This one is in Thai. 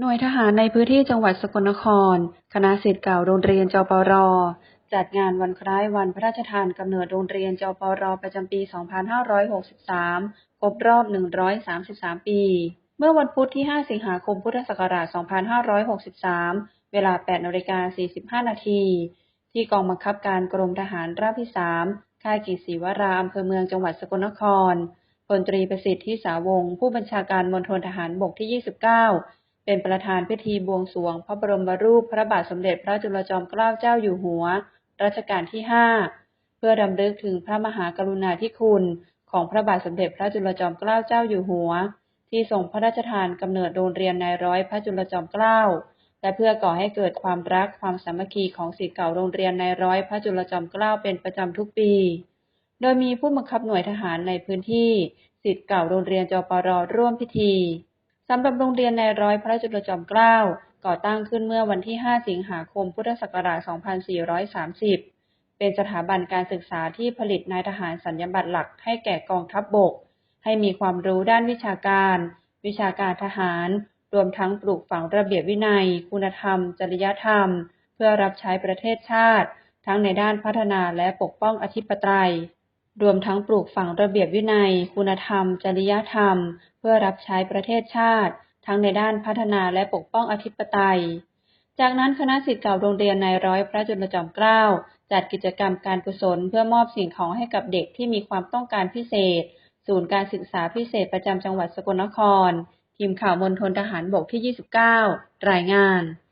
หน่วยทหารในพื้นที่จังหวัดสกลนคร คณะศิษย์เก่าโรงเรียนจปร จัดงานวันคล้ายวันพระราชทานกำเนิดโรงเรียนจปร ประจำปี 2563 ครบรอบ 133 ปี เมื่อวันพุธที่ 5 สิงหาคม พุทธศักราช 2563 เวลา 8นาฬิกา45 นาที ที่กองบังคับการกรมทหารราบที่ 3 ค่ายกิจศรีวราอำเภอเมืองจังหวัดสกลนครพลตรีประสิทธิ์ที่สาวง ผู้บัญชาการมณฑลทหารบกที่ 29 เป็นประธานพิธีบวงสรวง พระบรมรูปพระบาทสมเด็จพระจุลจอมเกล้าเจ้าอยู่หัว รัชกาลที่ 5 เพื่อรำลึกถึงพระมหากรุณาธิคุณ ของพระบาทสมเด็จพระจุลจอมเกล้าเจ้าอยู่หัว ที่ทรงพระราชทานกำเนิดโรงเรียนนายร้อยพระจุลจอมเกล้า และเพื่อก่อให้เกิดความรักความสามัคคีของศิษย์เก่าโรงเรียนนายร้อยพระจุลจอมเกล้าเป็นประจำทุกปี โดยมีผู้บังคับหน่วยทหารในพื้นที่ศิษย์เก่าโรงเรียนจปรร่วมพิธี สำหรับโรงเรียนนายร้อยพระจุลจอมเกล้าก่อตั้งขึ้นเมื่อวันที่ 5 สิงหาคม พุทธศักราช 2430 เป็นสถาบันการศึกษาที่ผลิตนายทหารสัญญบัตรหลักให้แก่กองทัพบบก ให้มีความรู้ด้านวิชาการ วิชาการทหาร รวมทั้งปลูกฝังระเบียบวินัย คุณธรรม จริยธรรม เพื่อรับใช้ประเทศชาติ ทั้งในด้านพัฒนาและปกป้องอธิปไตย รวมทั้งปลูกฝังระเบียบวินัย คุณธรรม จริยธรรม เพื่อรับใช้ประเทศชาติ ทั้งในด้านพัฒนาและปกป้องอธิปไตย จากนั้นคณะศิษย์เก่าโรงเรียนนายร้อยพระจุลจอมเกล้าจัดกิจกรรมการกุศล เพื่อมอบสิ่งของให้กับเด็กที่มีความต้องการพิเศษ ศูนย์การศึกษาพิเศษประจำจังหวัดสกลนคร ทีมข่าวมณฑลทหารบกที่ 29 รายงาน